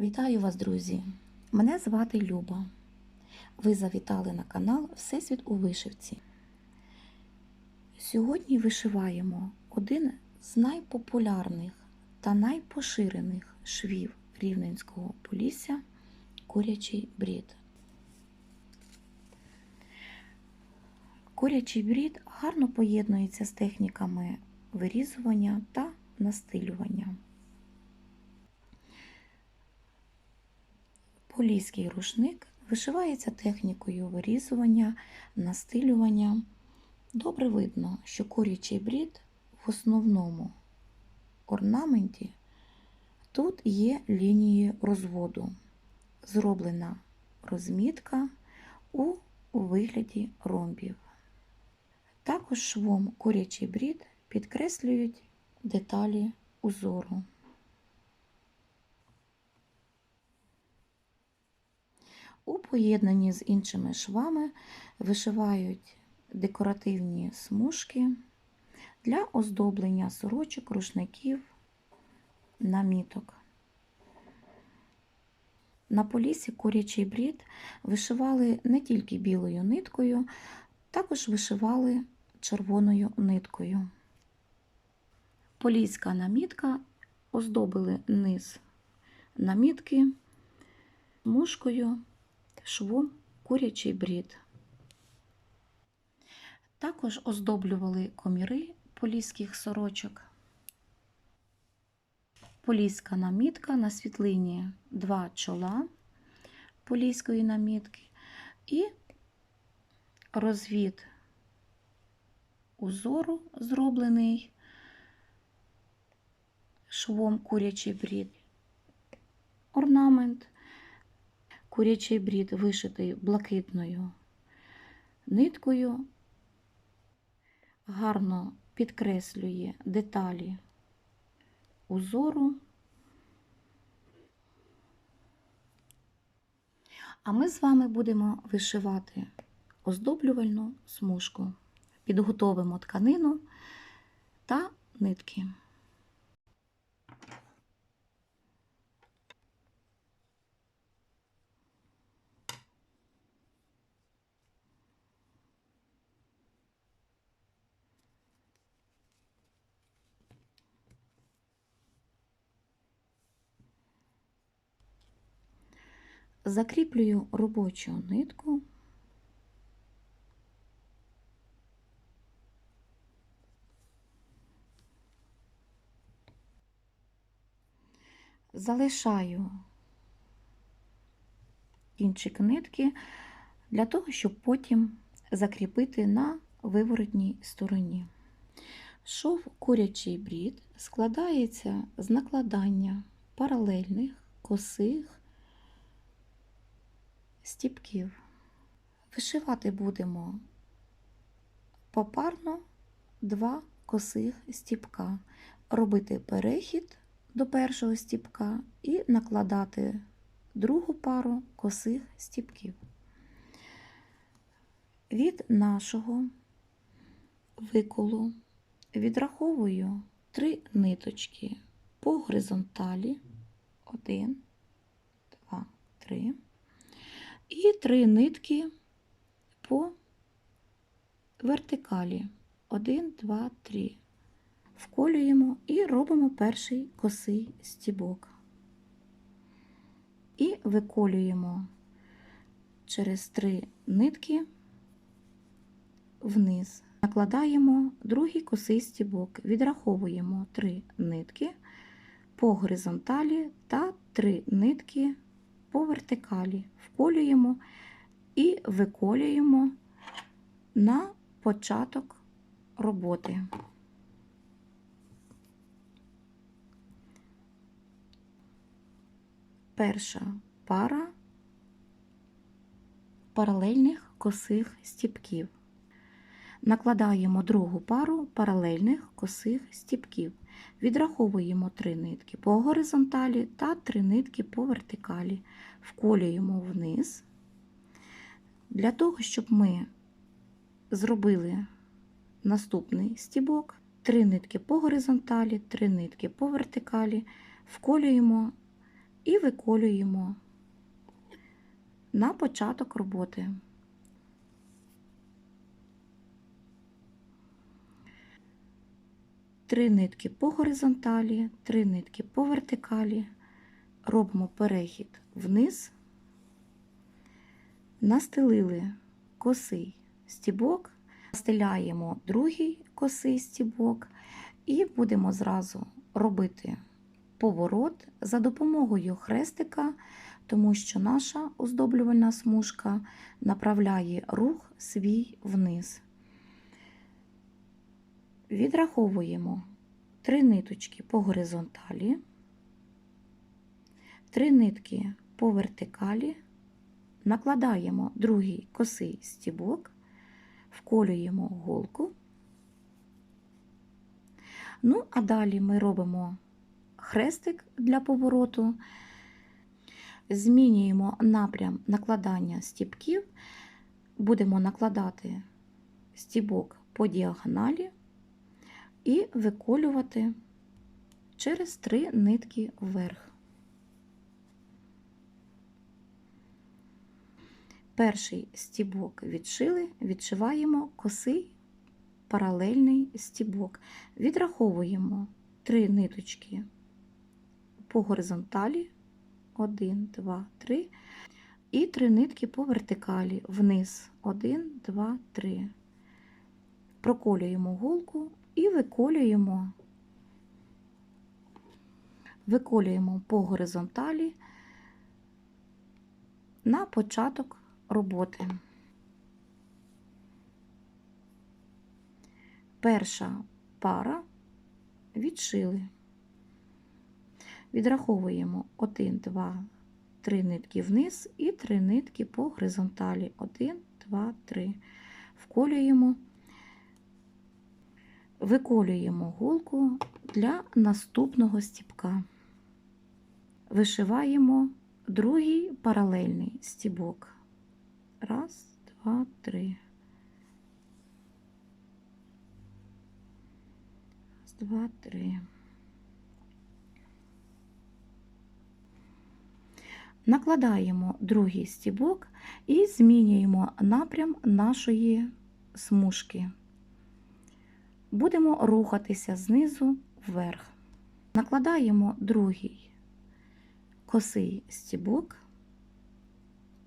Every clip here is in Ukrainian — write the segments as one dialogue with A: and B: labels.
A: Вітаю вас, друзі! Мене звати Люба. Ви завітали на канал Всесвіт у вишивці. Сьогодні вишиваємо один з найпопулярних та найпоширених швів Рівненського полісся курячий брід. Курячий брід гарно поєднується з техніками вирізування та настилювання. Поліський рушник вишивається технікою вирізування, настилювання. Добре видно, що курячий брід в основному орнаменті тут є лінією розводу, зроблена розмітка у вигляді ромбів. Також швом курячий брід підкреслюють деталі узору. У поєднанні з іншими швами вишивають декоративні смужки для оздоблення сорочок, рушників, наміток. На полісі курячий брід вишивали не тільки білою ниткою, також вишивали червоною ниткою. Поліська намітка оздобили низ намітки мушкою швом курячий брід. Також оздоблювали коміри поліських сорочок. Поліська намітка на світлині два чола поліської намітки і розвід узору, зроблений швом курячий брід, орнамент курячий брід вишитий блакитною ниткою, гарно підкреслює деталі узору. А ми з вами будемо вишивати оздоблювальну смужку. Підготовимо тканину та нитки. Закріплюю робочу нитку. Залишаю кінчик нитки для того, щоб потім закріпити на виворотній стороні. Шов курячий брід складається з накладання паралельних, косих стіпків. Вишивати будемо попарно два косих стіпка, робити перехід до першого стіпка і накладати другу пару косих стіпків. Від нашого виколу відраховую три ниточки по горизонталі. Один, два, три. І три нитки по вертикалі. Один, два, три. Вколюємо і робимо перший косий стібок. І виколюємо через три нитки вниз. Накладаємо другий косий стібок, відраховуємо три нитки по горизонталі та три нитки по вертикалі, вколюємо і виколюємо на початок роботи. Перша пара паралельних косих стіпків. Накладаємо другу пару паралельних косих стіпків. Відраховуємо три нитки по горизонталі та три нитки по вертикалі, вколюємо вниз. Для того, щоб ми зробили наступний стібок, три нитки по горизонталі, три нитки по вертикалі, вколюємо і виколюємо на початок роботи. Три нитки по горизонталі, три нитки по вертикалі. Робимо перехід вниз, настелили косий стібок, настеляємо другий косий стібок і будемо зразу робити поворот за допомогою хрестика, тому що наша оздоблювальна смужка направляє рух свій вниз. Відраховуємо три ниточки по горизонталі, три нитки по вертикалі, накладаємо другий косий стібок, вколюємо голку. Ну, а далі ми робимо хрестик для повороту, змінюємо напрям накладання стібків, будемо накладати стібок по діагоналі і виколювати через три нитки вверх. Перший стібок відшили, відшиваємо косий паралельний стібок. Відраховуємо три ниточки по горизонталі, 1, 2, 3, і три нитки по вертикалі вниз, 1, 2, 3. Проколюємо голку і виколюємо, виколюємо по горизонталі на початок роботи. Перша пара відшили. Відраховуємо 1, 2, 3 нитки вниз і 3 нитки по горизонталі. 1, 2, 3. Вколюємо, виколюємо голку для наступного стібка. Вишиваємо другий паралельний стібок. Раз, два, три. Раз, два, три. Накладаємо другий стібок і змінюємо напрям нашої смужки. Будемо рухатися знизу вверх. Накладаємо другий косий стібок.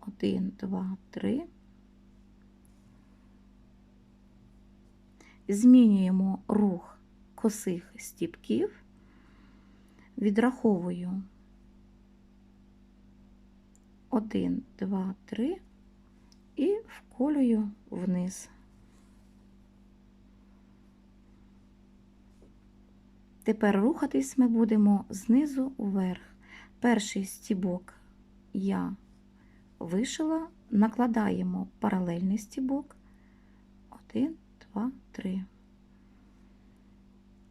A: 1, 2, 3. Змінюємо рух косих стібків, відраховую 1, 2, 3 і вколюю вниз. Тепер рухатись ми будемо знизу вверх. Перший стібок я вишила, накладаємо паралельний стібок. 1, 2, 3.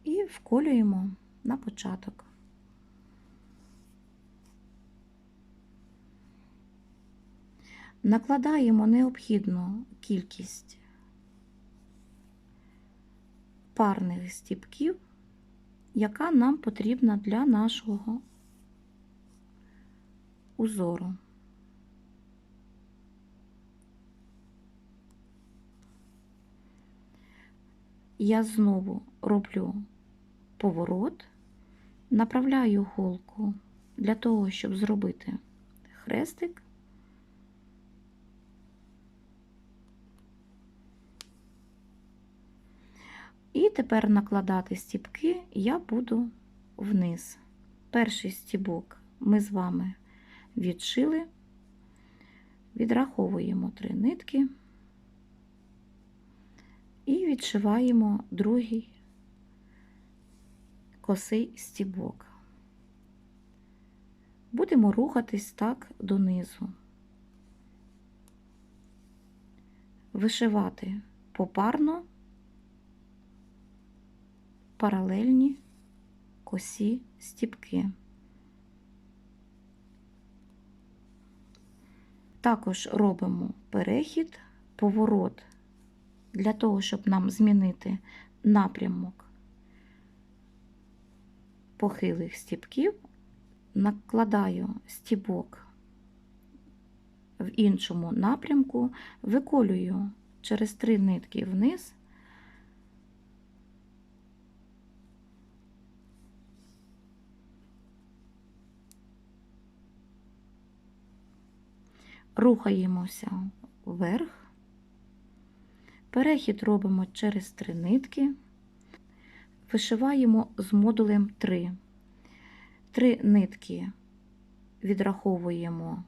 A: І вколюємо на початок. Накладаємо необхідну кількість парних стібків, яка нам потрібна для нашого узору. Я знову роблю поворот, направляю голку для того, щоб зробити хрестик. І тепер накладати стібки я буду вниз. Перший стібок ми з вами відшили, відраховуємо три нитки і відшиваємо другий косий стібок. Будемо рухатись так донизу, вишивати попарно паралельні косі стібки. Також робимо перехід, поворот для того, щоб нам змінити напрямок похилих стібків, накладаю стібок в іншому напрямку, виколюю через три нитки вниз. Рухаємося вверх, перехід робимо через три нитки, вишиваємо з модулем 3. Три нитки відраховуємо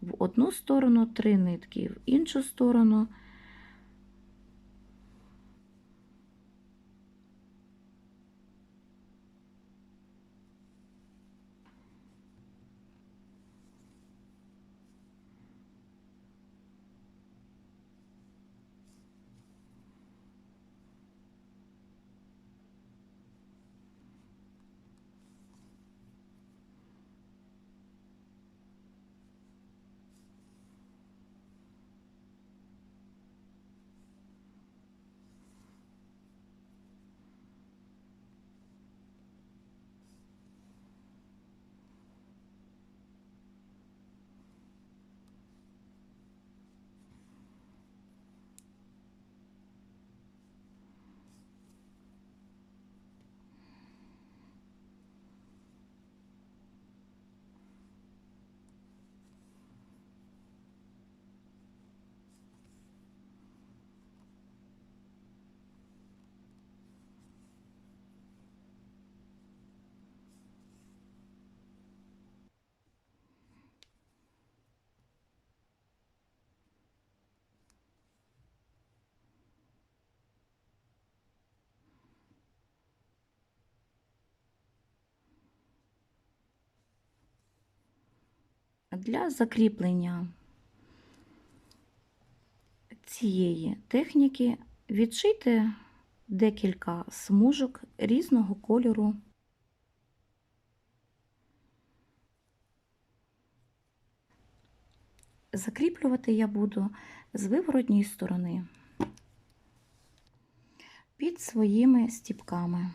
A: в одну сторону, три нитки в іншу сторону. Для закріплення цієї техніки відшийте декілька смужок різного кольору. Закріплювати я буду з виворотньої сторони під своїми стіпками.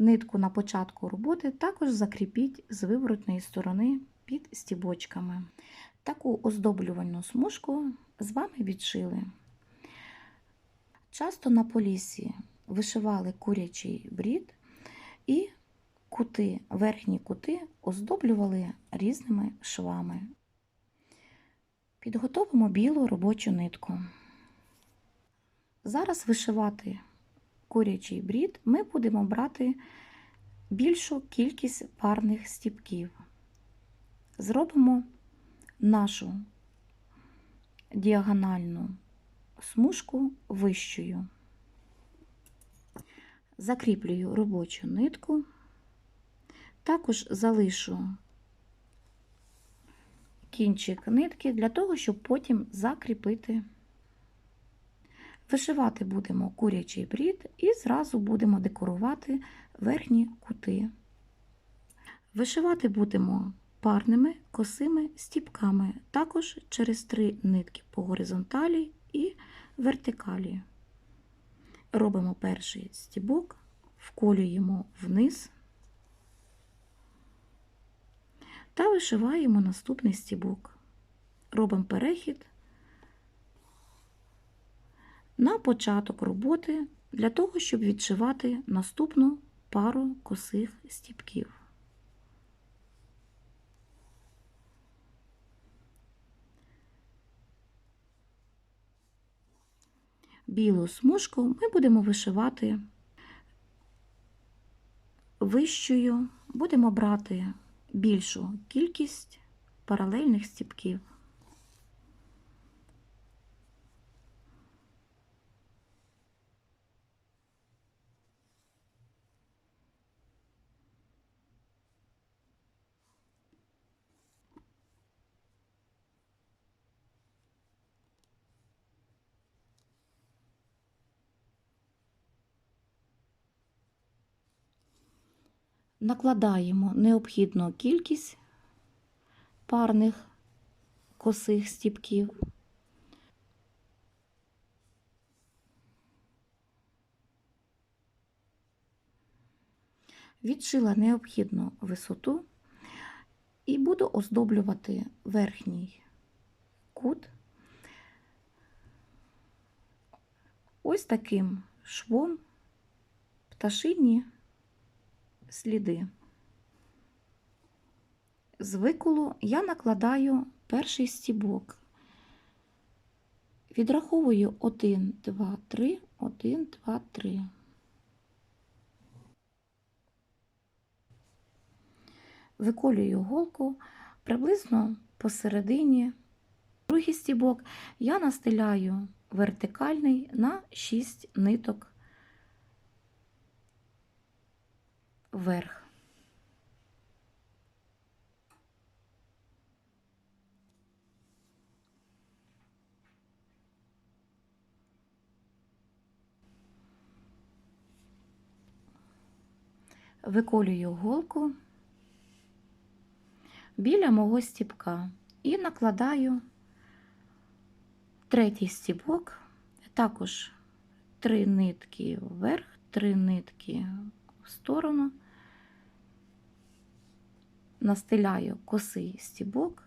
A: Нитку на початку роботи також закріпіть з виворотної сторони під стібочками. Таку оздоблювальну смужку з вами відшили. Часто на полісі вишивали курячий брід і кути, верхні кути оздоблювали різними швами. Підготовимо білу робочу нитку. Зараз вишивати курячий брід ми будемо брати більшу кількість парних стіпків. Зробимо нашу діагональну смужку вищою. Закріплюю робочу нитку, також залишу кінчик нитки для того, щоб потім закріпити. Вишивати будемо курячий брід і зразу будемо декорувати верхні кути. Вишивати будемо парними косими стіпками, також через три нитки по горизонталі і вертикалі. Робимо перший стібок, вколюємо вниз та вишиваємо наступний стібок. Робимо перехід на початок роботи для того, щоб відшивати наступну пару косих стіпків. Білу смужку ми будемо вишивати вищою, будемо брати більшу кількість паралельних стіпків. Накладаємо необхідну кількість парних косих стіпків. Відшила необхідну висоту і буду оздоблювати верхній кут ось таким швом пташині сліди. З виколу я накладаю перший стібок. Відраховую 1, 2, 3, 1, 2, 3. Виколюю голку приблизно посередині. Другий стібок я настеляю вертикальний на 6 ниток вверх. Виколюю голку біля мого стібка і накладаю третій стібок, також три нитки вверх, три нитки в сторону, настеляю косий стібок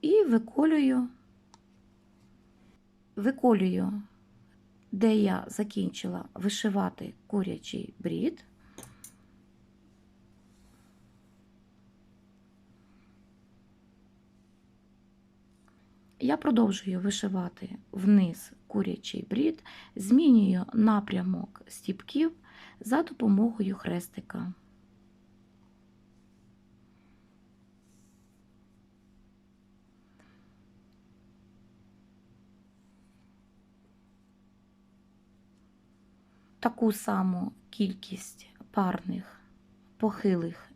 A: і виколюю, виколюю, де я закінчила вишивати курячий брід. Я продовжую вишивати вниз курячий брід, змінюю напрямок стіпків за допомогою хрестика. Таку саму кількість парних похилих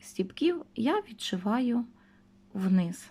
A: стіпків я відшиваю вниз.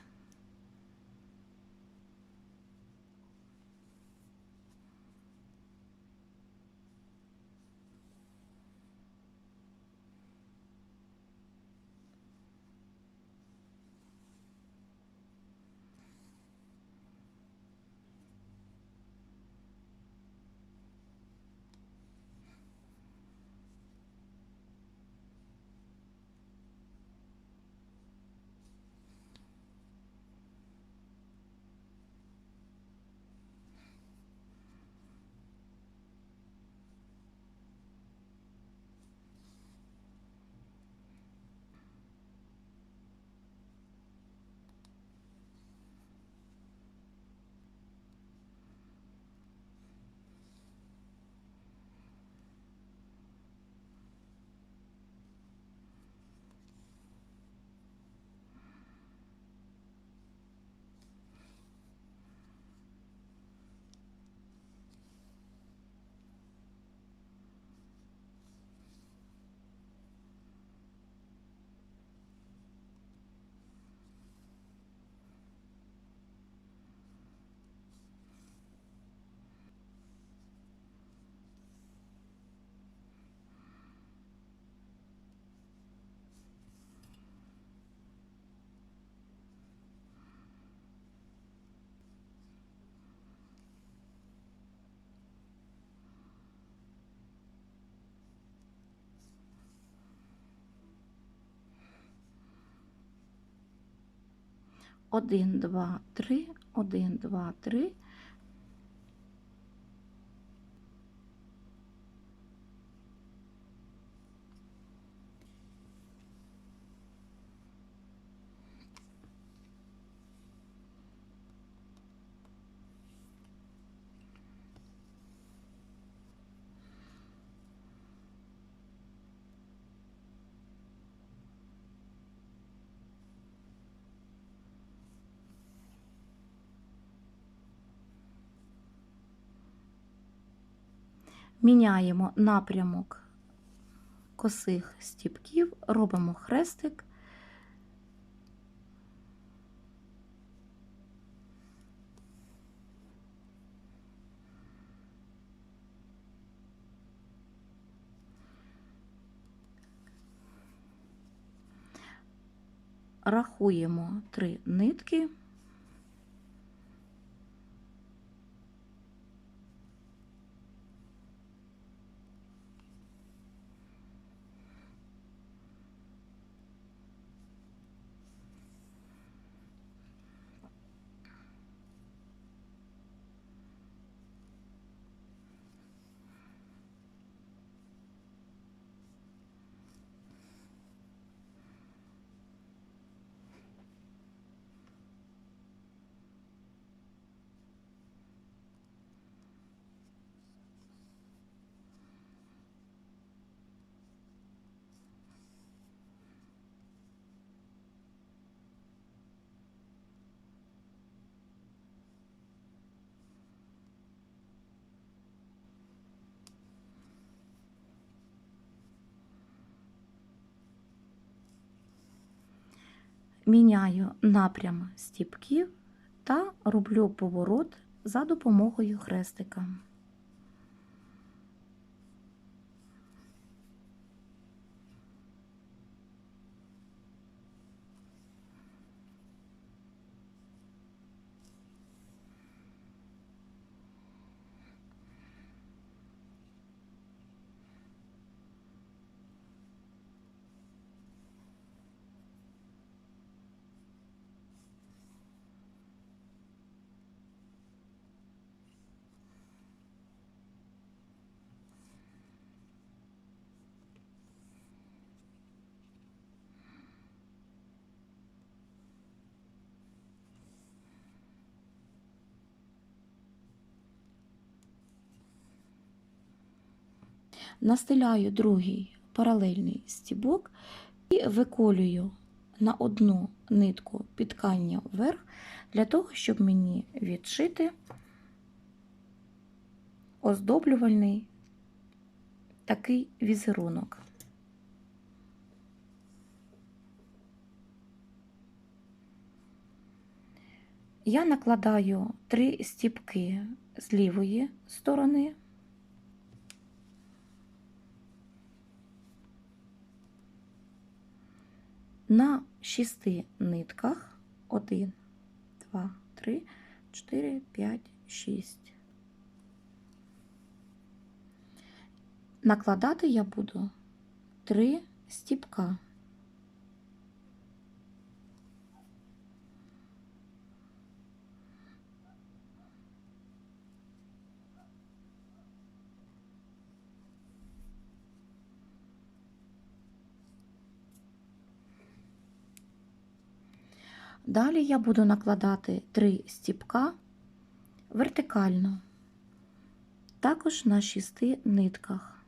A: Один, два, три, один, два, три. Міняємо напрямок косих стіпків, робимо хрестик, рахуємо три нитки. Міняю напрям стіпків та роблю поворот за допомогою хрестика. Настеляю другий паралельний стібок і виколюю на одну нитку підкання вверх для того, щоб мені відшити оздоблювальний такий візерунок. Я накладаю три стіпки з лівої сторони. На шести нитках 1, 2, 3, 4, 5, 6. Накладати я буду три стіпка. Далі я буду накладати три стіпка вертикально, також на 6 нитках.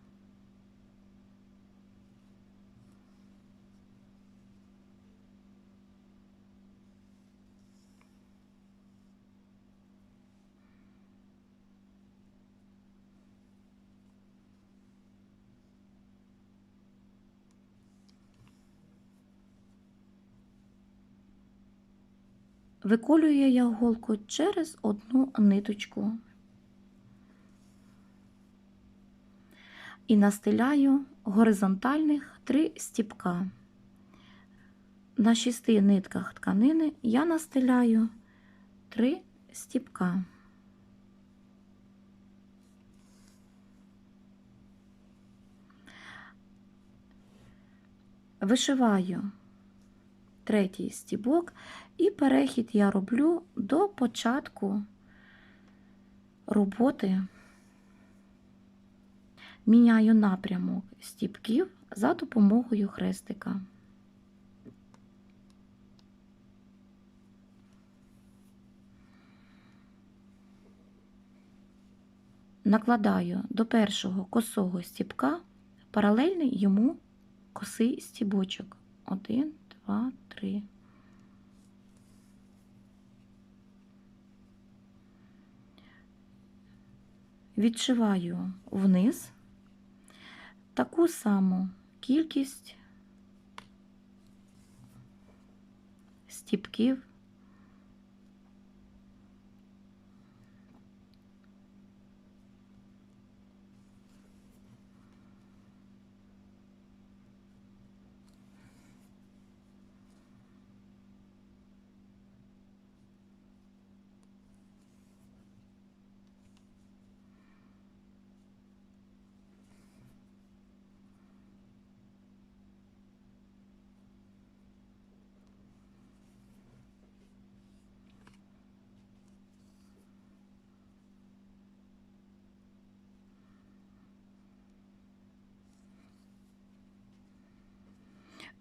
A: Виколюю я голку через одну ниточку і настеляю горизонтальних три стіпка. На шести нитках тканини я настеляю три стіпка. Вишиваю третій стібок, і перехід я роблю до початку роботи. Міняю напрямок стібків за допомогою хрестика. Накладаю до першого косого стібка паралельний йому косий стібочок. Один, два, три. Відшиваю вниз таку саму кількість стіпків.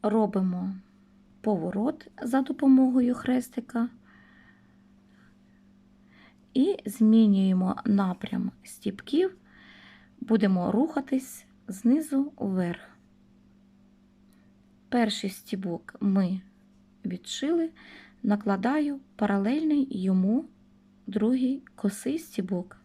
A: Робимо поворот за допомогою хрестика і змінюємо напрям стіпків, будемо рухатись знизу вверх. Перший стібок ми відшили, накладаю паралельний йому другий косий стібок.